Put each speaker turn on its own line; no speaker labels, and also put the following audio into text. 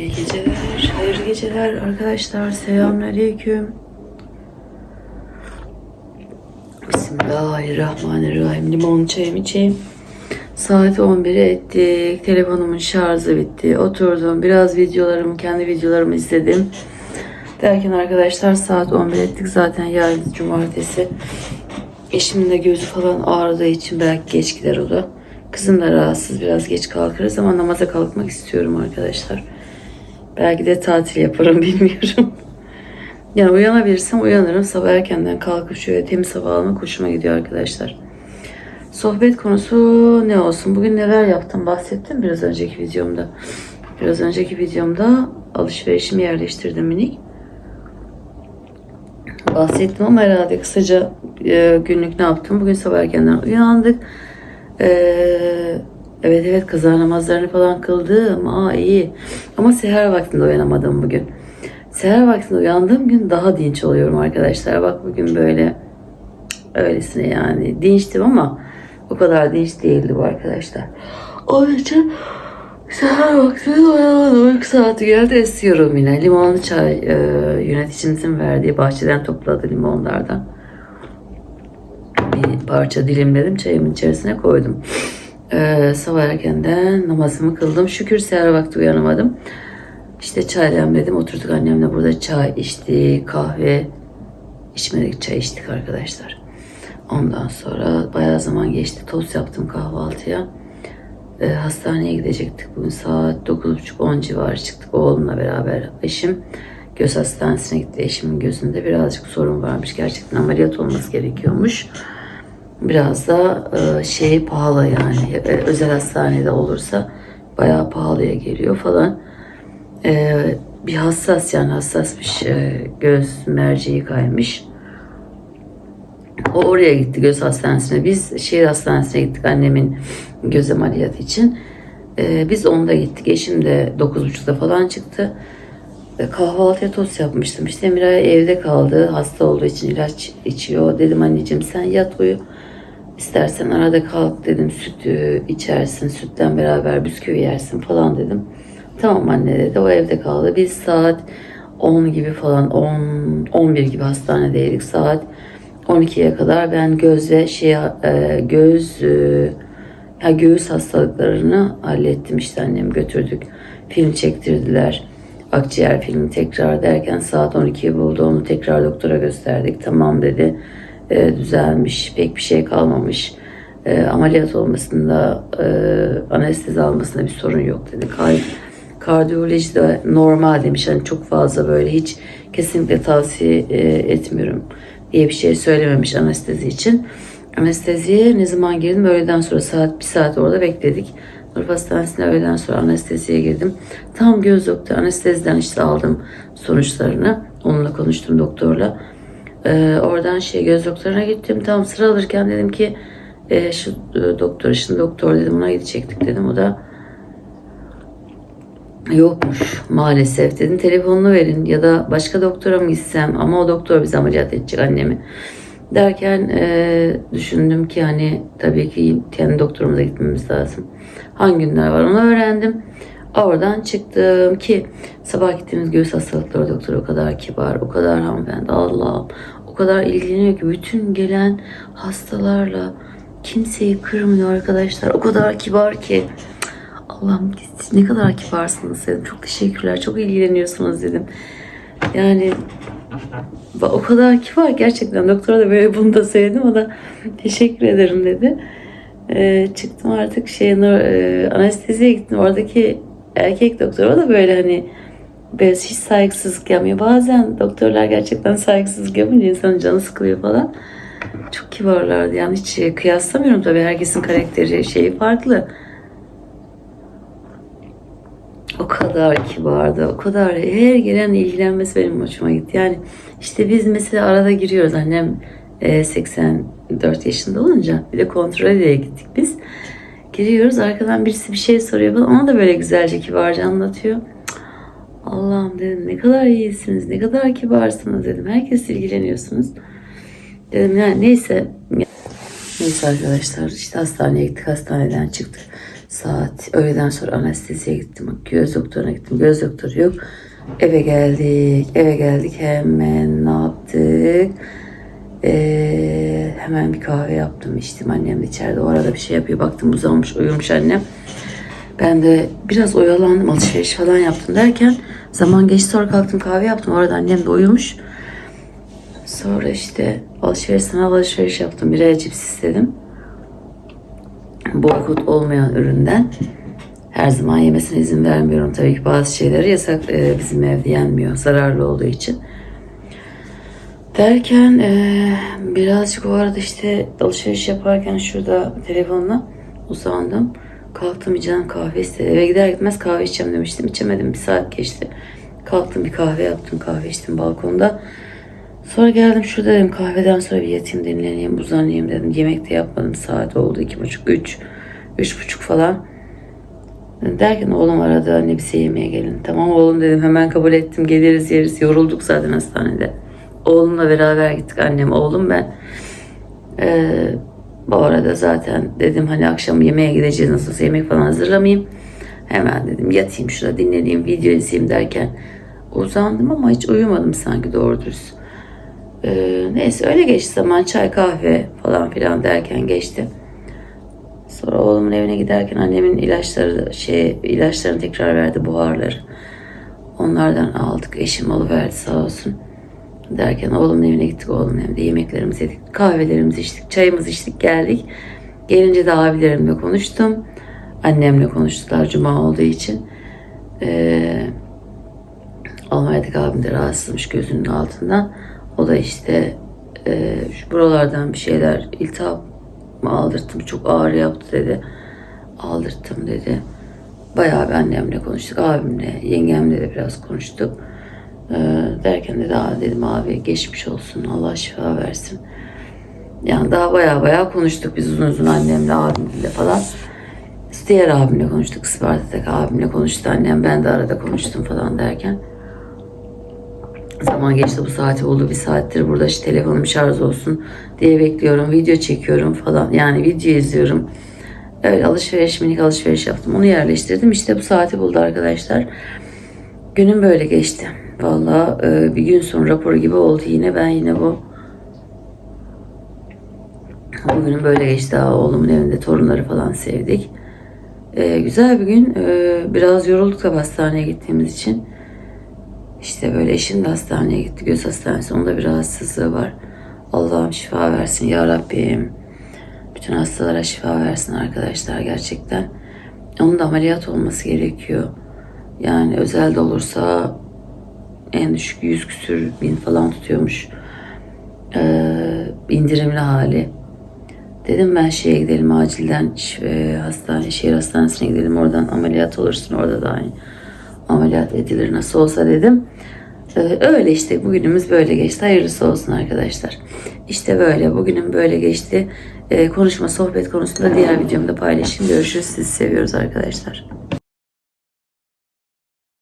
İyi geceler, hayırlı geceler arkadaşlar. Selamünaleyküm. Bismillahirrahmanirrahim. Limon çayımı içeyim. Saat 11'i ettik. Telefonumun şarjı bitti. Oturdum. Biraz videolarımı, kendi videolarımı izledim. Derken arkadaşlar saat 11 ettik. Zaten yarın cumartesi. Eşimin de gözü falan ağrıdığı için belki geç gider o da. Kızım da rahatsız. Biraz geç kalkarız ama namaza kalkmak istiyorum arkadaşlar. Belki de tatil yaparım bilmiyorum. Yani uyanabilirsem uyanırım. Sabah erkenden kalkıp şöyle temiz hava almak hoşuma gidiyor arkadaşlar. Sohbet konusu ne olsun? Bugün neler yaptım bahsettim biraz önceki videomda. Biraz önceki videomda alışverişimi yerleştirdim minik. Bahsettim ama herhalde kısaca e, günlük ne yaptım? Bugün sabah erkenden uyandık. E, evet evet kaza namazlarını falan kıldım. Aa iyi. Ama seher vaktinde uyanamadım bugün. Seher vaktinde uyandığım gün daha dinç oluyorum arkadaşlar. Bak bugün böyle öylesine yani dinçtim ama o kadar dinç değildi bu arkadaşlar. Onun için seher vaktinde uyanamadım. Uyku saati geldi esiyorum yine. Limonlu çay e, yöneticimizin verdiği bahçeden topladığı limonlardan. Bir parça dilimledim çayımın içerisine koydum. Ee, sabah erkenden namazımı kıldım. Şükür seher vakti uyanamadım. İşte çay demledim. Oturduk annemle burada çay içtik, kahve içmedik, çay içtik arkadaşlar. Ondan sonra bayağı zaman geçti. Tost yaptım kahvaltıya. Ee, hastaneye gidecektik. Bugün saat 9.30-10 civarı çıktık oğlumla beraber. Eşim göz hastanesine gitti. Eşimin gözünde birazcık sorun varmış. Gerçekten ameliyat olması gerekiyormuş. Biraz da e, şey pahalı yani. E, özel hastanede olursa bayağı pahalıya geliyor falan. E, bir hassas yani hassasmış e, göz merceği kaymış. O oraya gitti göz hastanesine. Biz şehir hastanesine gittik annemin göz ameliyatı için. E, biz onda gittik. Eşim de 9.30'da falan çıktı. E, kahvaltıya tost yapmıştım. İşte Miray evde kaldı. Hasta olduğu için ilaç içiyor. Dedim anneciğim sen yat uyu. İstersen arada kalk dedim sütü içersin. Sütten beraber bisküvi yersin falan dedim. Tamam anne dedi. O evde kaldı. Biz saat 10 gibi falan 10 11 gibi hastanedeydik. Saat 12'ye kadar ben göz ve şey e, göz e, ya göğüs hastalıklarını hallettim işte annem götürdük. Film çektirdiler. Akciğer filmi tekrar derken saat 12'yi buldu. Onu tekrar doktora gösterdik. Tamam dedi. E, düzelmiş. Pek bir şey kalmamış. E, ameliyat olmasında e, anestezi almasında bir sorun yok dedi. Kay, kardiyoloji de normal demiş. Hani çok fazla böyle hiç kesinlikle tavsiye e, etmiyorum diye bir şey söylememiş anestezi için. Anesteziye ne zaman girdim? Öğleden sonra saat bir saat orada bekledik. Nur Hastanesi'ne öğleden sonra anesteziye girdim. Tam göz doktor anesteziden işte aldım sonuçlarını. Onunla konuştum doktorla. Ee, oradan şey göz doktoruna gittim. Tam sıra alırken dedim ki e, şu e, doktor, şimdi doktor dedim ona gidecektik dedim. O da yokmuş maalesef dedim. Telefonunu verin ya da başka doktora mı gitsem ama o doktor bize ameliyat edecek annemi. Derken e, düşündüm ki hani tabii ki kendi doktorumuza gitmemiz lazım. Hangi günler var onu öğrendim. Oradan çıktım ki sabah gittiğimiz göğüs hastalıkları doktoru o kadar kibar, o kadar hanımefendi Allah'ım. O kadar ilgileniyor ki bütün gelen hastalarla kimseyi kırmıyor arkadaşlar. O kadar kibar ki. Allah'ım ne kadar kibarsınız dedim. Çok teşekkürler, çok ilgileniyorsunuz dedim. Yani o kadar kibar gerçekten. Doktora da böyle bunu da söyledim. O da teşekkür ederim dedi. Ee, çıktım artık şey e, anesteziye gittim. Oradaki erkek doktor o da böyle hani böyle hiç saygısızlık yapmıyor. Bazen doktorlar gerçekten saygısızlık yapınca insanın canı sıkılıyor falan. Çok kibarlardı. Yani hiç kıyaslamıyorum tabii. Herkesin karakteri şeyi farklı. O kadar kibardı, o kadar her gelen ilgilenmesi benim hoşuma gitti. Yani işte biz mesela arada giriyoruz. Annem e, 84 yaşında olunca bir de kontrole gittik biz. Giriyoruz arkadan birisi bir şey soruyor falan. Ona da böyle güzelce kibarca anlatıyor. Allah'ım dedim ne kadar iyisiniz, ne kadar kibarsınız dedim. Herkes ilgileniyorsunuz. Dedim yani neyse. Neyse arkadaşlar işte hastaneye gittik, hastaneden çıktık. Saat öğleden sonra anesteziye gittim. Göz doktoruna gittim. Göz doktoru yok. Eve geldik. Eve geldik. Hemen ne yaptık? Ee, hemen bir kahve yaptım. içtim. Annem de içeride. O arada bir şey yapıyor. Baktım uzanmış uyumuş annem. Ben de biraz oyalandım. Alışveriş falan yaptım derken zaman geçti. Sonra kalktım kahve yaptım. O arada annem de uyumuş. Sonra işte alışveriş sanal alışveriş yaptım. Bir cips istedim. Boykot olmayan üründen. Her zaman yemesine izin vermiyorum. Tabii ki bazı şeyleri yasak e, bizim evde yenmiyor. Zararlı olduğu için. Derken e, birazcık o arada işte alışveriş yaparken şurada telefonla uzandım. Kalktım bir canım kahve istedi. Eve gider gitmez kahve içeceğim demiştim. İçemedim. Bir saat geçti. Kalktım bir kahve yaptım. Kahve içtim balkonda. Sonra geldim şurada dedim kahveden sonra bir yatayım dinleneyim uzanayım dedim. Yemek de yapmadım saat oldu iki buçuk üç üç buçuk falan. Derken oğlum aradı anne bize yemeğe gelin. Tamam oğlum dedim hemen kabul ettim geliriz yeriz yorulduk zaten hastanede. Oğlumla beraber gittik annem oğlum ben. Ee, bu arada zaten dedim hani akşam yemeğe gideceğiz nasılsa yemek falan hazırlamayayım. Hemen dedim yatayım şurada dinleneyim video izleyeyim derken uzandım ama hiç uyumadım sanki doğru dürüst. Ee, neyse öyle geçti zaman çay kahve falan filan derken geçti. Sonra oğlumun evine giderken annemin ilaçları şey ilaçlarını tekrar verdi buharları. Onlardan aldık. Eşim alıverdi sağ olsun. Derken oğlumun evine gittik. Oğlumun evinde yemeklerimizi yedik. Kahvelerimizi içtik. Çayımızı içtik geldik. Gelince de abilerimle konuştum. Annemle konuştular cuma olduğu için. Ee, Almanya'daki abim de rahatsızmış gözünün altından. O da işte e, şu buralardan bir şeyler iltihap mı aldırttım çok ağrı yaptı dedi. Aldırttım dedi. Bayağı bir annemle konuştuk. Abimle, yengemle de biraz konuştuk. Ee, derken de daha dedim abi geçmiş olsun Allah şifa versin. Yani daha bayağı bayağı konuştuk biz uzun uzun annemle abimle falan. Diğer abimle konuştuk. Isparta'daki abimle konuştu annem. Ben de arada konuştum falan derken. Zaman geçti bu saati oldu bir saattir burada işte telefonum şarj olsun diye bekliyorum. Video çekiyorum falan yani video izliyorum. Öyle alışveriş minik alışveriş yaptım. Onu yerleştirdim. İşte bu saati buldu arkadaşlar. Günüm böyle geçti. Vallahi e, bir gün sonra raporu gibi oldu yine. Ben yine bu bugünüm böyle geçti. Daha oğlumun evinde torunları falan sevdik. E, güzel bir gün. E, biraz yorulduk da hastaneye gittiğimiz için. İşte böyle eşim de hastaneye gitti. Göz hastanesi. Onda bir rahatsızlığı var. Allah'ım şifa versin ya Rabbim. Bütün hastalara şifa versin arkadaşlar gerçekten. Onun da ameliyat olması gerekiyor. Yani özelde olursa en düşük 100 küsür bin falan tutuyormuş. Ee, indirimli hali. Dedim ben şeye gidelim acilden e, hastane, şehir hastanesine gidelim oradan ameliyat olursun orada da aynı ameliyat edilir nasıl olsa dedim. Ee, öyle işte bugünümüz böyle geçti. Hayırlısı olsun arkadaşlar. İşte böyle bugünüm böyle geçti. Ee, konuşma sohbet konusunda diğer videomda paylaşayım. Görüşürüz. Sizi seviyoruz arkadaşlar.